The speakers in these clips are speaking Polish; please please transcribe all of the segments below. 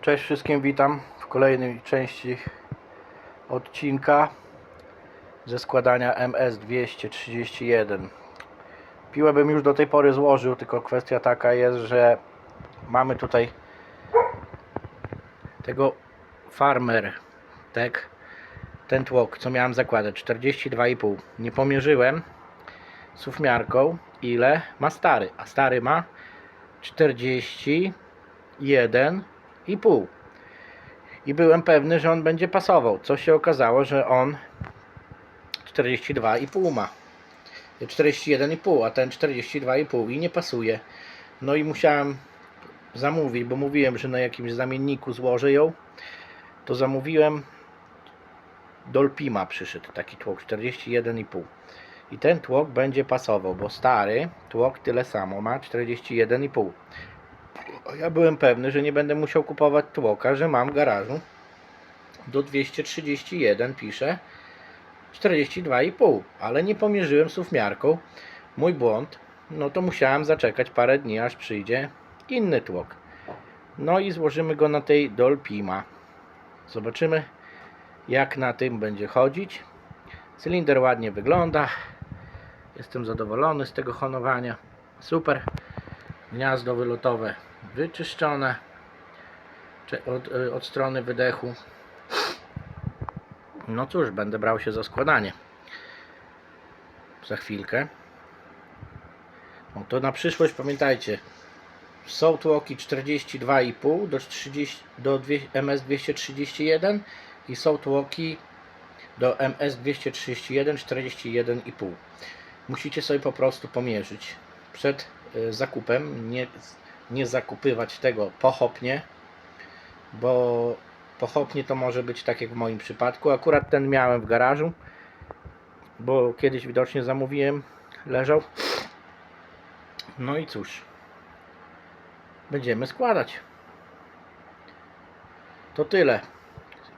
Cześć wszystkim, witam w kolejnej części odcinka ze składania MS-231. Piłę bym już do tej pory złożył, tylko kwestia taka jest, że mamy tutaj tego Farmer tak ten tłok, co miałem zakładać 42,5 nie pomierzyłem sufmiarką ile ma stary, a stary ma 41 i pół. I byłem pewny, że on będzie pasował. Co się okazało, że on 42,5 ma. 41,5, a ten 42,5 i nie pasuje. No i musiałem zamówić, bo mówiłem, że na jakimś zamienniku złożę ją. To zamówiłem Dolpima przyszedł taki tłok 41,5. I ten tłok będzie pasował, bo stary tłok tyle samo ma 41,5. Ja byłem pewny, że nie będę musiał kupować tłoka, że mam garażu do 231 pisze 42,5, ale nie pomierzyłem sufmiarką. Mój błąd. No to musiałem zaczekać parę dni, aż przyjdzie inny tłok. No i złożymy go na tej Dolpima. Zobaczymy, jak na tym będzie chodzić. Cylinder ładnie wygląda. Jestem zadowolony z tego honowania. Super. Gniazdo wylotowe wyczyszczone od, y, od strony wydechu. No cóż, będę brał się za składanie. Za chwilkę. No to na przyszłość pamiętajcie. Są tłoki 42,5 do, 30, do dwie- MS231 i są tłoki do MS231 41,5. Musicie sobie po prostu pomierzyć przed y, zakupem. Nie, nie zakupywać tego pochopnie, bo pochopnie to może być tak jak w moim przypadku. Akurat ten miałem w garażu, bo kiedyś widocznie zamówiłem, leżał. No i cóż, będziemy składać. To tyle.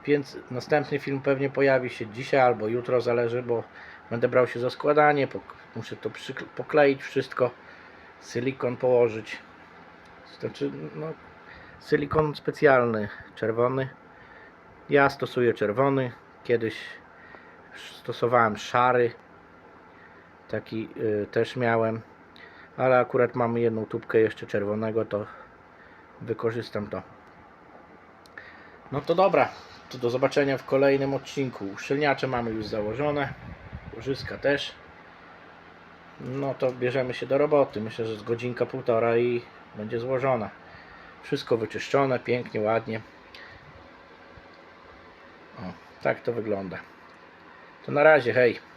Więc następny film pewnie pojawi się dzisiaj albo jutro, zależy, bo będę brał się za składanie. Muszę to pokleić wszystko, silikon położyć. Znaczy, no, silikon specjalny, czerwony. Ja stosuję czerwony. Kiedyś stosowałem szary. Taki y, też miałem. Ale akurat mamy jedną tubkę jeszcze czerwonego, to wykorzystam to. No to dobra. To do zobaczenia w kolejnym odcinku. Uszczelniacze mamy już założone. Łożyska też. No to bierzemy się do roboty. Myślę, że z godzinka, półtora i będzie złożona. Wszystko wyczyszczone, pięknie, ładnie. O, tak to wygląda. To na razie, hej.